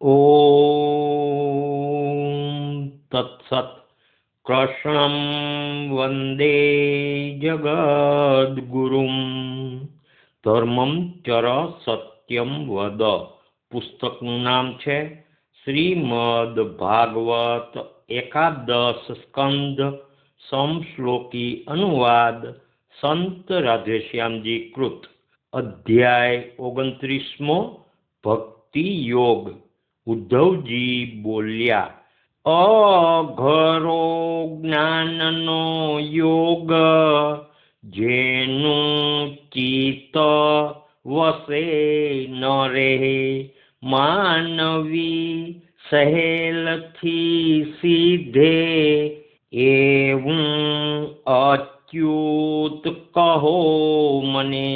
ॐ तत्सत् कृष्णं वन्दे જગદ્ગુરુમ ધર્મમ ચર સત્યમ વદ પુસ્તકનું નામ છે શ્રીમદ ભાગવત એકાદશ સ્કંદ સમશ્લોકી અનુવાદ સંત રાધેશ્યામજી કૃત અધ્યાય ઓગણત્રીસમો ભક્તિ યોગ ઉદ્ધવજી બોલ્યા, અઘરો જ્ઞાનનો યોગ, જેનું ચિત્ત વસે ન રહે માનવી સહેલથી સીધે એવું અચ્યુત કહો મને.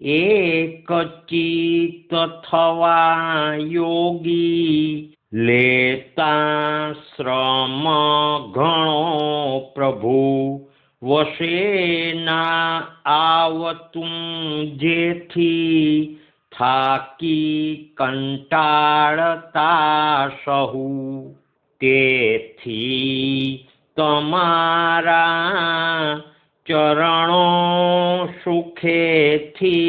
એક ચિત્ત થવા યોગી લેતા શ્રમ ઘણો પ્રભુ વશે ના આવતું જેથી થાકી કંટાળતા સહુ તેથી તમારા ચરણો સુખેથી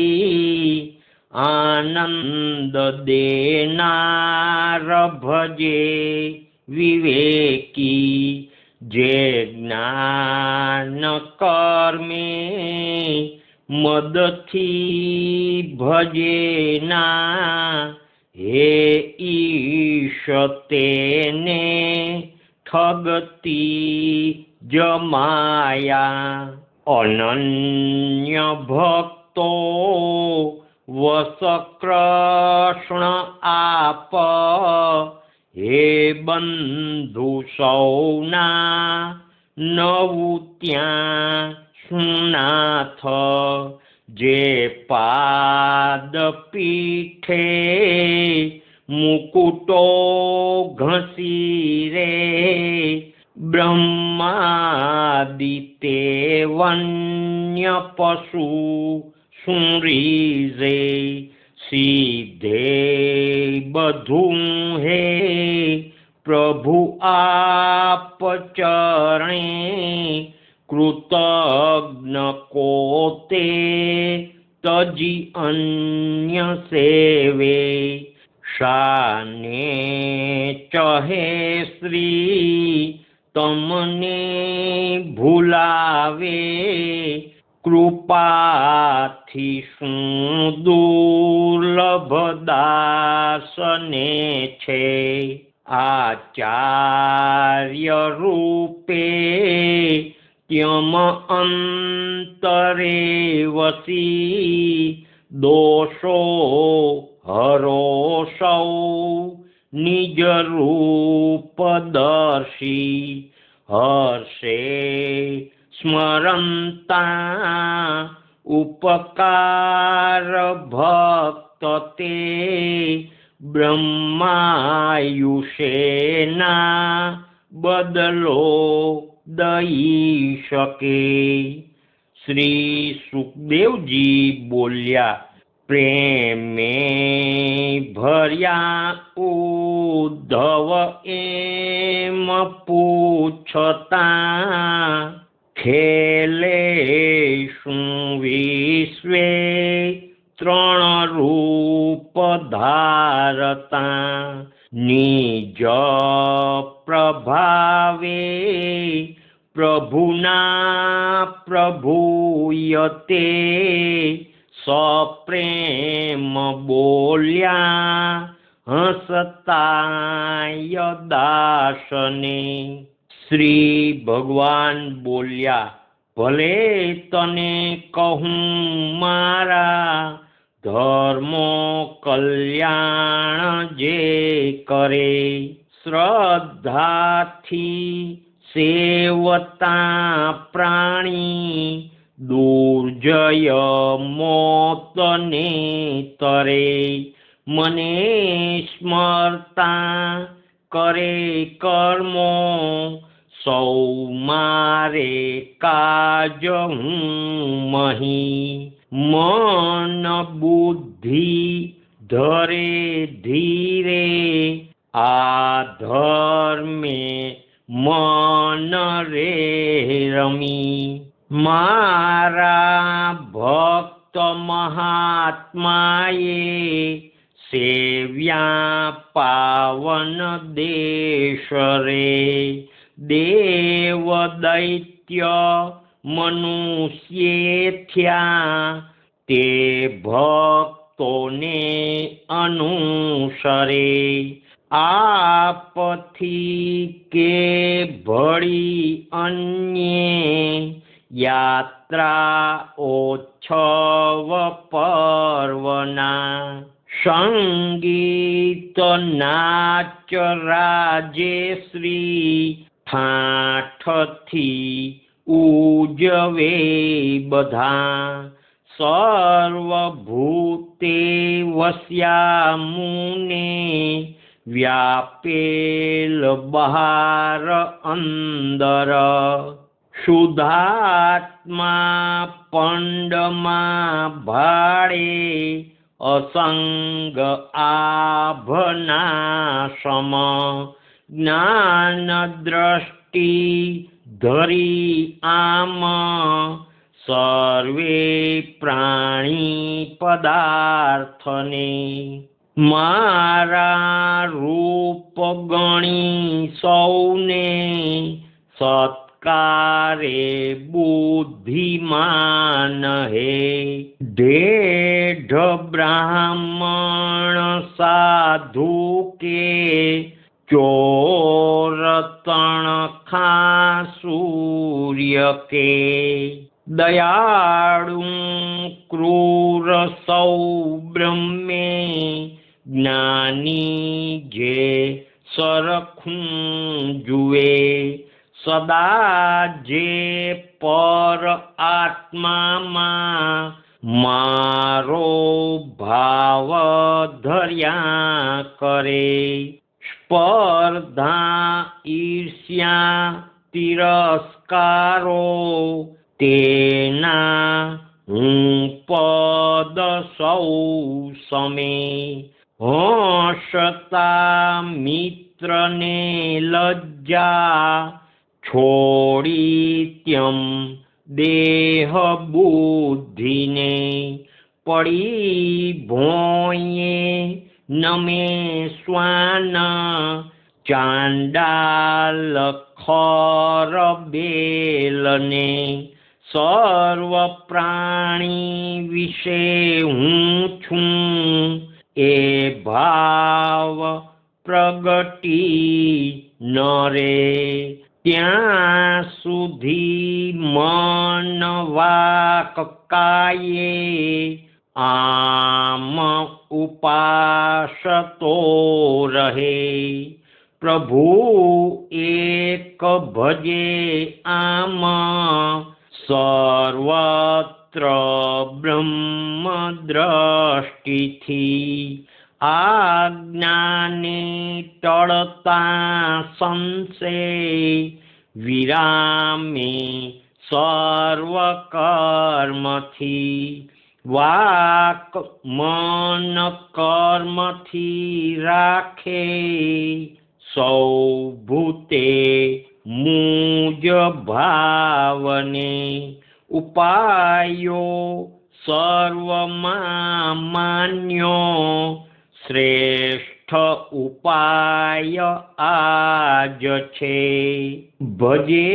આનંદ દેનાર ભજે વિવેકી જે જ્ઞાન કર્મે મદથી ભજે ના હે ઈશ તેને ઠગતી જમાયા અનન્ય ભક્તો વસકૃષ્ણ આપ, હે બંધુ સૌના, નવું ત્યાં સુનાથ, જે પાદ પીઠે મુકુટો ઘસી ब्रह्मादितेवन्यपशु सुरीषे सिद्धे वधुहे प्रभु आपचरणे कृतज्ञकोते तजि अन्यसेवे शान्ये चहे श्री તમને ભૂલાવે, કૃપાથી શું દુર્લભ દાસને છે? આચાર્ય રૂપે ત્યમ અંતરે વસી, દોષો હરો સૌ નિજ રૂપ દર્શી હર્ષે સ્મરંતા ઉપકાર ભક્ત તે બ્રહ્માયુષેના બદલો દઈ શકે શ્રી સુખદેવજી બોલ્યા પ્રેમે ભર્યા ઉદ્ધવ એમ પૂછતા ખેલે શું વિશ્વે ત્રણ રૂપ ધારતા નિજ પ્રભાવે પ્રભુના પ્રભુયતે સપ્રેમ બોલ્યા હસતાય દાસને શ્રી ભગવાન બોલ્યા, ભલે તને કહું મારા ધર્મો કલ્યાણ જે કરે, શ્રદ્ધાથી સેવતા પ્રાણી દુર્જય મોતને તરે मने स्मर्ता करे कर्म सौ मारे काज मही। मन बुद्धि धरे धीरे आधर्मे मन रे रमी। मारा भक्त महात्माये સેવ્યા પાવન દેશ રે. દેવ દૈત્ય મનુષ્યે થયા. તે ભક્તોને અનુસરે. આપથી કે ભળી અન્ય. યાત્રા ઓછવ પર્વના. સંગીત નાચ રાજેશ્રી ઠાઠથી ઉજવે બધા. સર્વભૂતે વસ્યા મુને વ્યાપેલ બહાર અંદર. શુદ્ધાત્મા પંડમાં ભાડે અસંગ આભનાશમ જ્ઞાન દ્રષ્ટિ ધરી આમ સર્વે પ્રાણી પદાર્થને મારા રૂપ ગણી સૌને સત્કારે બુદ્ધિમાન હે. ઢેઢ બ્રાહ્મણ સાધુ કે ચોર તણ ખા સૂર્ય કે. દયાળું ક્રૂર સૌ બ્રહ્મે જ્ઞાની જે સરખું જુએ. સદા જે પર આત્મામાં મારો ભાવ ધર્યા કરે સ્પર્ધા ઈર્ષ્યા તિરસ્કારો તેના હું પદ સૌ સમે હસતા મિત્રને લજ્જા છોડી ત્યમ દેહ બુદ્ધિને પડી ભોંયે નમે સ્વાન ચાંડાલ ખર બેલને સર્વ પ્રાણી વિશે હું છું. એ ભાવ પ્રગટી ન રે ત્યાં સુધી મનવા કકાયે કાયે આમ ઉપાસતો રહે. પ્રભુ એક ભજે આમ સર્વત્ર બ્રહ્મ દ્રષ્ટિથી આજ્ઞાને ટળતા સંશે વિરામે સર્વકર્મથી વાક મન કર્મથી રાખે સૌ ભૂતે મૂજ ભાવને ઉપાયો સર્વમાં માન્યો શ્રેષ્ઠ ઉપાય આજ છે ભજે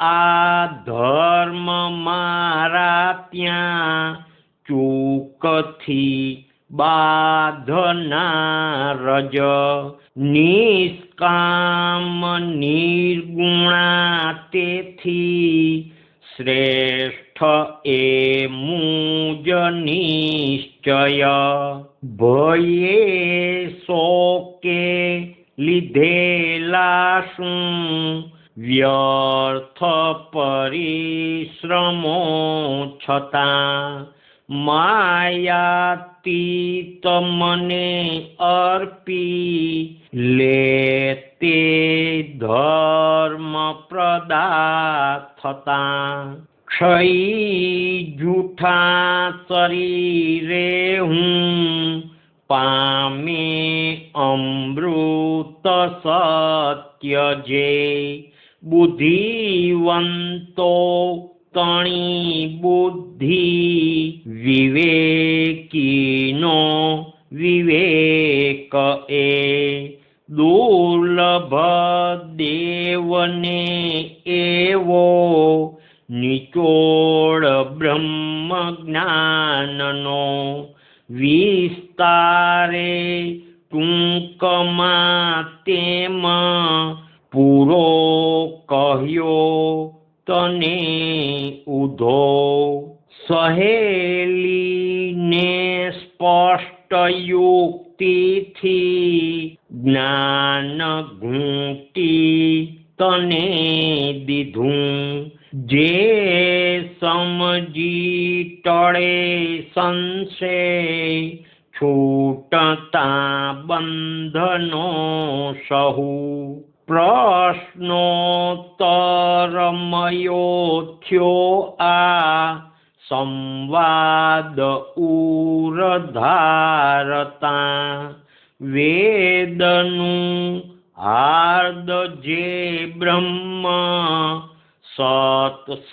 આ ધર્મ મારા ત્યાં ચૂકથી બાધના રજ નિષ્કામ નિર્ગુણા તેથી શ્રેષ્ઠ એ મુજ નિશ્ચય ભયે શોકે લીધેલા શું વ્યર્થ પરિશ્રમો છતાં માયાતીત મને અર્પી લે તે ધર્મ પ્રદા થતા ક્ષયી જૂઠા શરીરે હું પામે અમૃત સત્ય જે બુદ્ધિવંતો તણી બુદ્ધિ વિવેકીનો વિવેક એ દુર્લભ દેવને એવો નિચોડ બ્રહ્મ જ્ઞાનનો વિસ્તારે ટૂંકમાં તેમાં પૂરો કહ્યો, તને ઉધો. સહેલીને સ્પષ્ટ યુક્તિથી જ્ઞાન ઘૂંટી તને દીધું. જે સમજી ટળે સંશે छुटता बन्धनो सह प्रश्नो आ संवाद ऊरधारता वेदनु आर्दजे ब्रह्म सत्सनातन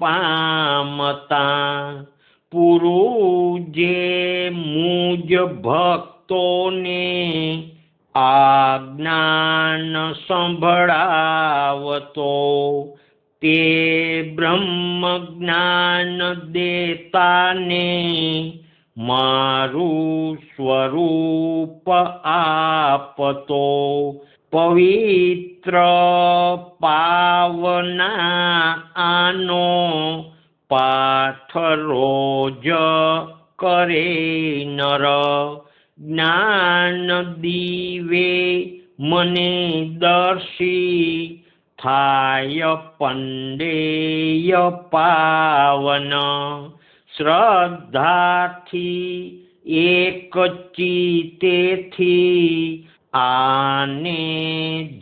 पामता બ્રહ્મ સત સનાતન પામતા પુરુ મુજ ભક્તોને આજ્ઞાન સંભળાવતો. તે બ્રહ્મ જ્ઞાન દેતાને મારું સ્વરૂપ આપતો. પવિત્ર પાવના આનો પાઠ રોજ કરે નર. જ્ઞાન દીવે, મને દર્શી થાય પંડેય પાવન. શ્રદ્ધાથી એક ચિતેથી આને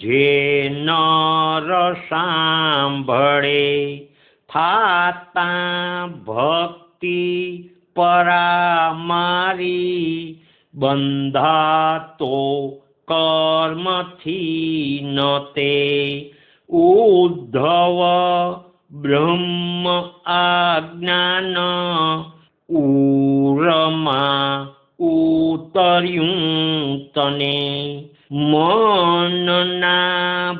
જે નર સાંભળે થાતા ભક્તિ પરામારી બંધાતો કર્મથી ન તે. ઉદ્ધવ બ્રહ્મ આજ્ઞાન ઉરમાં ઉતર્યું તને. મનના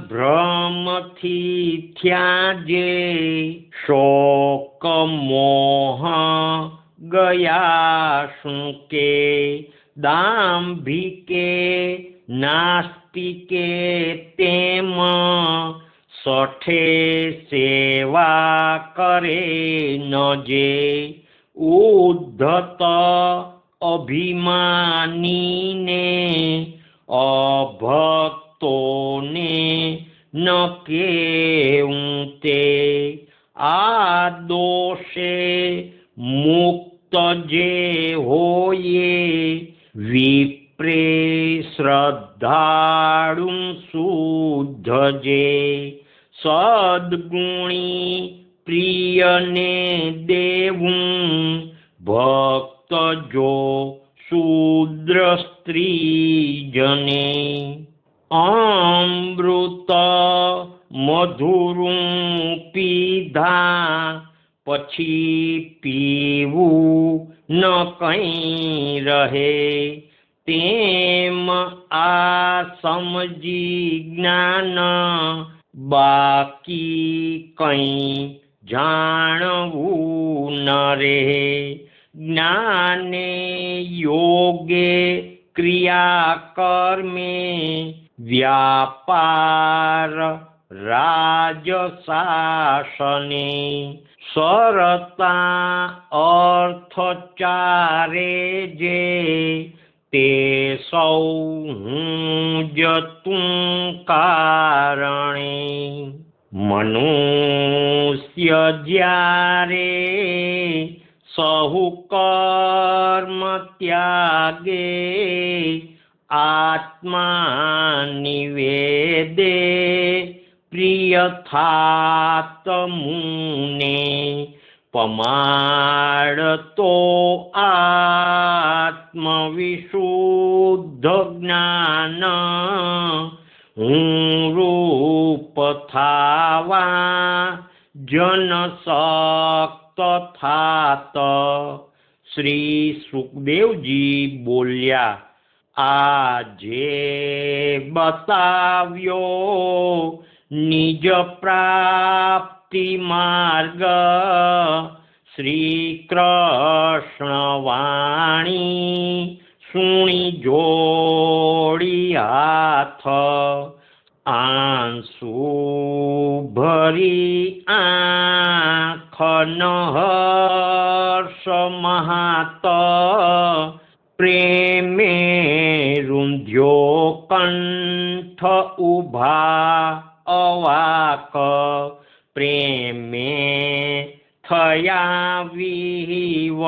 ભ્રમથી થયા જે શોક મોહ ગયા શું કે દાંભિકે નાસ્તિકે તેમ સઠે સેવા કરે ન જે ઉદ્ધત અભિમાનીને અભક્તોને ન કેવું તે આ દોષે મુક્ત જે હોયે વિપ્રે શ્રદ્ધાળું શુદ્ધ જે, સદગુણી પ્રિયને દેવું, ભક્ત જો શૂદ્ર સ્ત્રી જને અમૃત મધુરું પીધા પછી પીવું ન કંઈ રહે તેમ આ સમજી જ્ઞાન બાકી કંઈ જાણવું ન રહે જ્ઞાને યોગે ક્રિયા કર્મે વ્યાપાર રાજશાસને સરતા અર્થ ચારે જે તે સૌ હું જતું सहकर्मत्यागे आत्मानिवेदे प्रियथा तमुने पमात्मविशुद्ध ज्ञान जनश નિવેદે પ્રિય થાત મુને પમાડતો આત્મવિશુદ્ધ જ્ઞાન હું રૂપ થાવા જન સક્ત થાત શ્રી સુખદેવજી બોલ્યા આજે બતાવ્યો નિજ પ્રાપ્તિ માર્ગ શ્રી કૃષ્ણ વાણી સુણી જોડી હાથ आंसुभरि आखनहर्षमहात प्रेमे रुन्ध्यो कण्ठ उभा अवाक प्रेमे थया विवडचितराज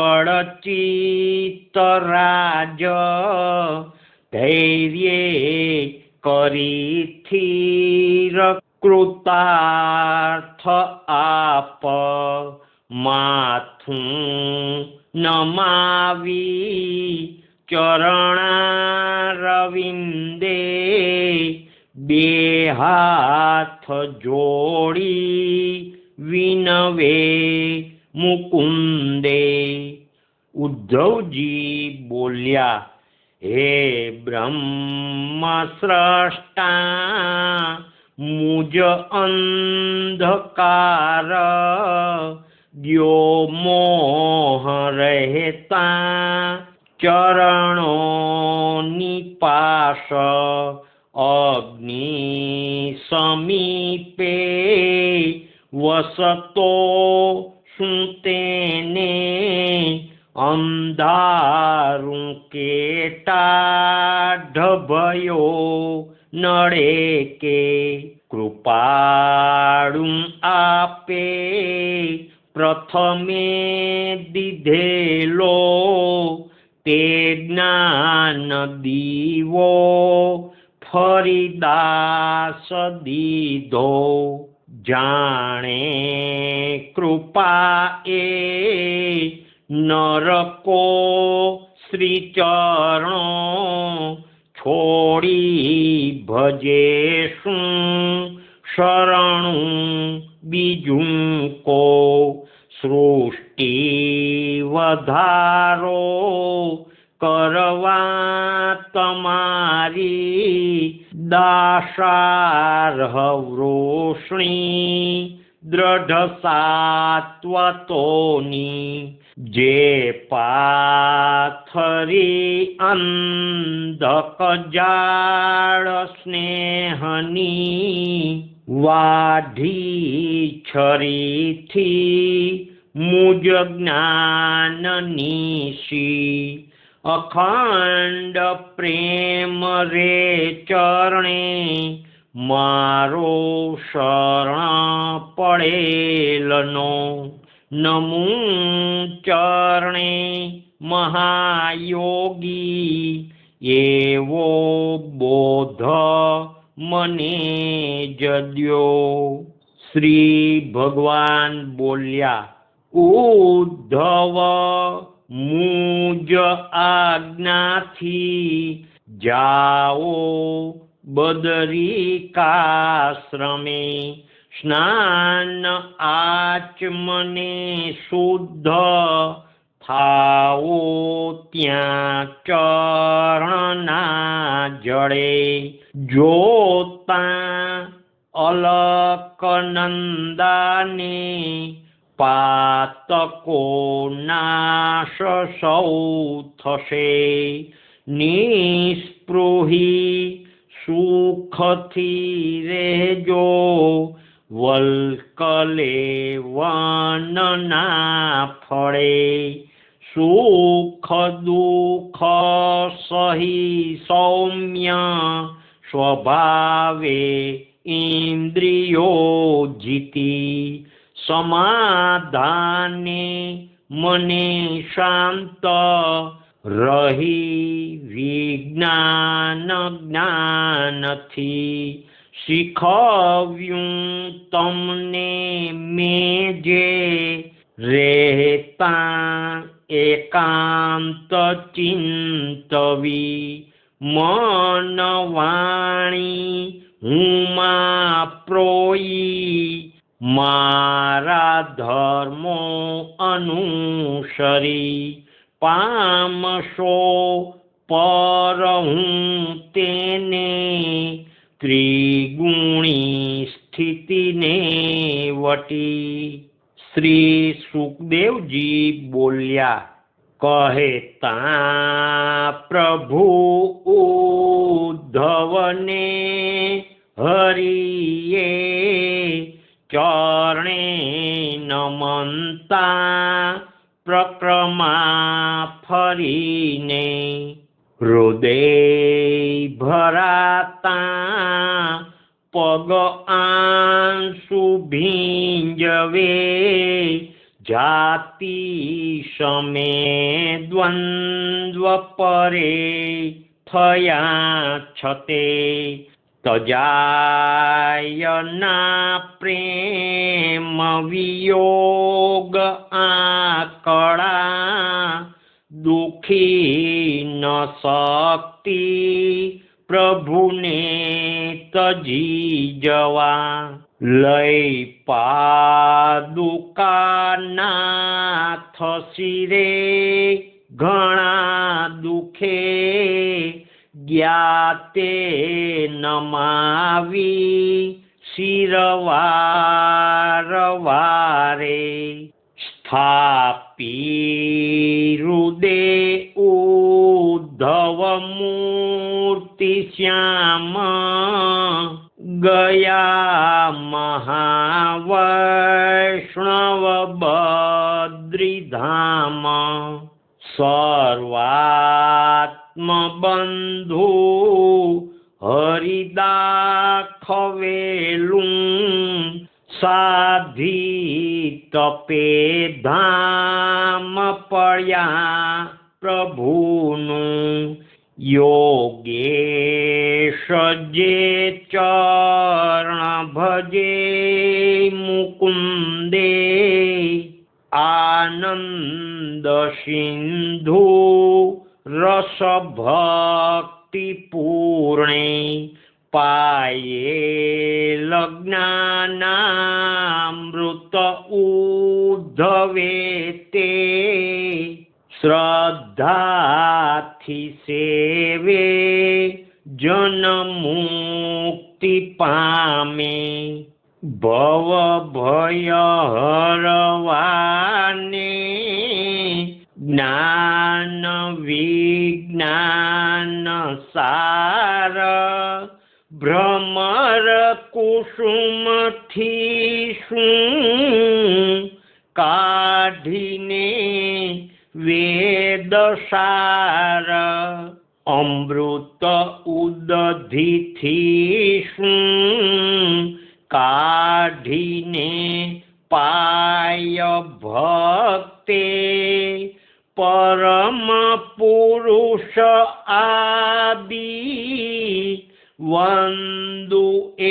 धैर्ये करी વિવળ ચિત્તરાજ ધૈર્યે કરી થીર કૃતાર્થ આપ માથું નમાવી ચરણા રવિંદે બે હાથ જોડી વિનવે મુકુંદે ઉદ્ધવજી બોલ્યા हे ब्रह्मस्रष्टा मुज अन्धकार द्यो मोहरहेता चरणो निपाश अग्नि समीपे वसतो सुते અંધારું કેટા ઢભયો નડે કે કૃપાળું આપે. પ્રથમે દીધેલો તે જ્ઞાન દીવો, ફરી દાસ દીધો. જાણે કૃપા એ નરકો શ્રી ચરણો છોડી ભજે શું શરણું બીજું કો સૃષ્ટિ વધારો કરવા તમારી દાશાર્હ વૃષ્ણી દ્રઢ સાત્વતોની જે પાથરી અંધક જાળ સ્નેહની વાઢી છરીથી મુજ જ્ઞાન નિશી અખંડ પ્રેમ રે ચરણે મારો શરણ પડેલનો નમું ચરણે મહાયોગી એવો બોધ મને જદ્યો. શ્રી ભગવાન બોલ્યા, ઉદ્ધવ, મુજ આજ્ઞાથી જાઓ બદરિકાશ્રમે સ્નાન આચમને શુદ્ધ થાઓ ત્યાં ચરણના જળે. જોતા અલકનંદાને પાતકો નાશ સૌ થશે. નિસ્પૃહી સુખથી રહેજો, વલકલે વનના ફળે. સુખ દુઃખ સહી સૌમ્ય સ્વભાવે ઇન્દ્રિયો જીતી. સમાધાને મને શાંત રહી વિજ્ઞાન જ્ઞાનથી શીખવ્યું તમને મેં જે રહેતા એકાંત ચિંતવી મન વાણી હુંમાં પ્રોઈ મારા ધર્મો અનુસરી પામશો પર હું તેને ત્રિગુણી સ્થિતિને વટી. શ્રી સુખદેવજી બોલ્યા કહેતા પ્રભુ ઉદ્ધવને હરિએ, ચરણે નમંતા પ્રક્રમા ફરીને હૃદય ભરાતા પગ આંસુ ભીંજવે જાતિ સમે દ્વંદ્વ પરે થયા છતે તજાયના પ્રેમ વિયોગ આકળા દુખી ન શક્તિ, પ્રભુને તજી જવા. લઈ પાદુકાનાથ શિરે ઘણા દુખે ज्ञाते नमावि शिरवारवारे स्थापीरुदे उद्धवमूर्तिश्याम गया महावैष्णवभद्रिधाम সর্বাত্মবন্ধু হরিদাখবেলু সাধি তপে ধাম পড়া প্রভুনু योगेश जे চরণ ভজে मुकुन्दे आनन्दसिन्धु रसभक्ति पूर्णे पाये लग्नमृत ऊद्धे श्रद्धाथिसे जनमुक्तिपा मे भवभयहरवाणी ज्ञानविज्ञानसार भ्रमरकुसुमथिषु काढिने वेदसार अमृत उदधिथिषु કાઢીને પાય ભક્તે પરમ પુરુષ આદિ વંદુ એ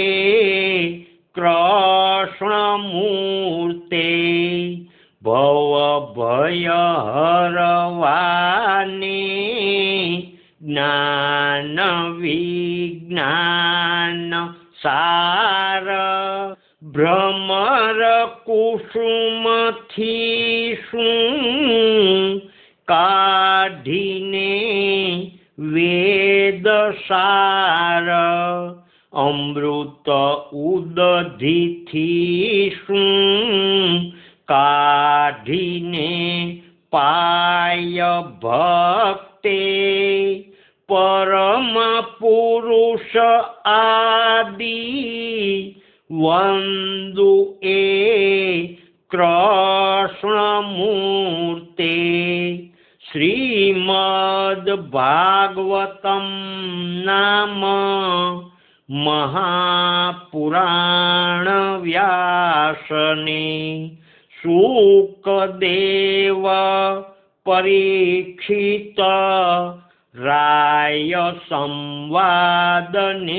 કૃષ્ણ મૂર્તે. ભવ ભય હરવાને જ્ઞાન વિજ્ઞાન સાર ભ્રમર કુસુમથી શું કાઢીને વેદ સાર અમૃત ઉદધિથી શું કાઢીને પાય ભક્તે પરમ પુરુષ આદિ વંદુ એ કૃષ્ણ મૂર્તે શ્રીમદ ભાગવતમ નામ મહાપુરાણ વ્યાસને શુકદેવ પરીક્ષિત राय संवादने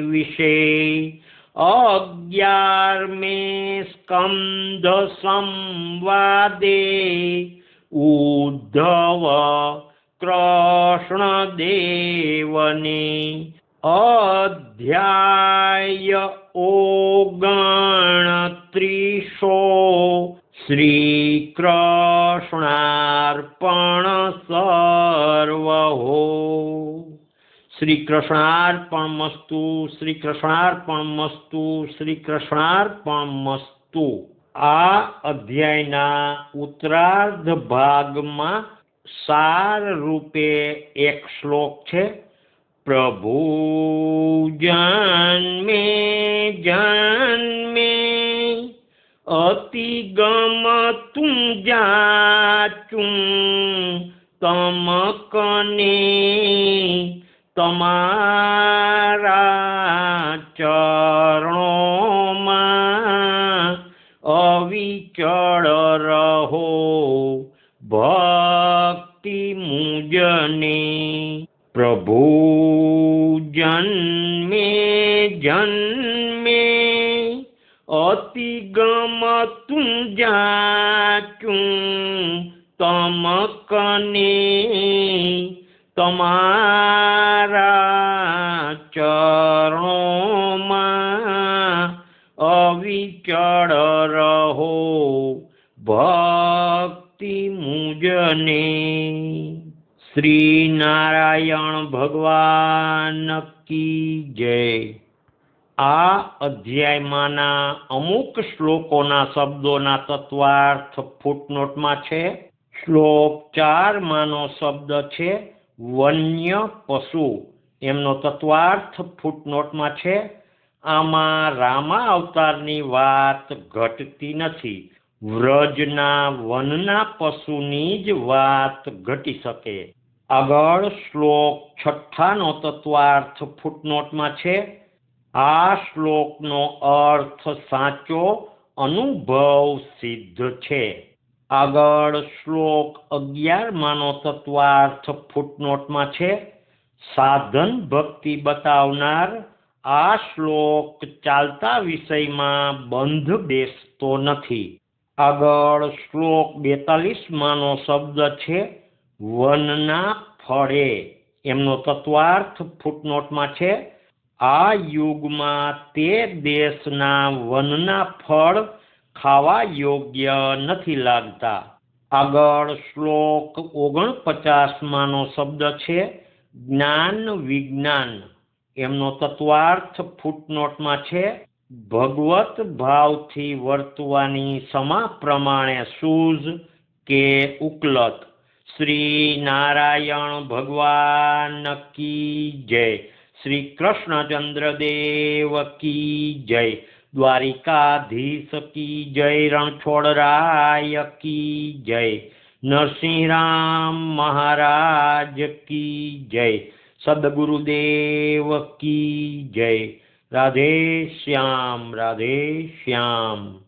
विषे अज्ञार्मेष्कन्धसंवादे उद्धव कृष्णदेवने। अध्याय ओ गणत्रिशो। અધ્યાય સર્વ સર્વહો. શ્રી કૃષ્ણાર્પણ મસ્તુ શ્રી કૃષ્ણાર્પણ મસ્તુ શ્રી મસ્તુ આ અધ્યાયના ઉત્તરાર્ધ ભાગમાં સાર રૂપે એક શ્લોક છે, પ્રભુ જન્મે જન્મે અતિ ગમતું જાચું તમકને તમારા અમુક શ્લોકોના શબ્દોના તત્વાર્થ ફૂટનોટમાં છે. શ્લોક ચાર માનો શબ્દ છે, વન્ય પશુ. એમનો તત્વાર્થ ફૂટનોટમાં છે. આમાં રામા અવતારની વાત ઘટતી નથી. વ્રજના વનના પશુની જ વાત ઘટી શકે. આગળ શ્લોક છઠ્ઠાનો તત્વાર્થ ફૂટનોટમાં છે. આ શ્લોકનો અર્થ સાચો અનુભવ સિદ્ધ છે. આગળ શ્લોક અગિયારમાંનો તત્વાર્થ ફૂટનોટમાં છે. સાધન ભક્તિ બતાવનાર આ શ્લોક ચાલતા વિષયમાં બંધ બેસતો નથી. આગળ શ્લોક બેતાલીસમાંનો શબ્દ છે, વનના ફળે એમનો તત્વાર્થ ફૂટનોટમાં છે આ યુગમાં તે દેશના વનના ફળ ખાવા યોગ્ય નથી લાગતા. આગળ શ્લોક ઓગણપચાસમાંનો શબ્દ છે, જ્ઞાન વિજ્ઞાન એમનો તત્વાર્થ ફૂટનોટમાં છે, ભગવત ભાવથી વર્તવાની સમા પ્રમાણે સૂઝ કે ઉકલત શ્રી નારાયણ ભગવાન કી જય. શ્રી કૃષ્ણચંદ્ર દેવ કી જય. દ્વારિકાધીશ કી જય. રણછોડરાય કી જય. નરસિંહરામ મહારાજ કી જય. સદગુરુદેવ કી જય. રાધે શ્યામ રાધે શ્યામ.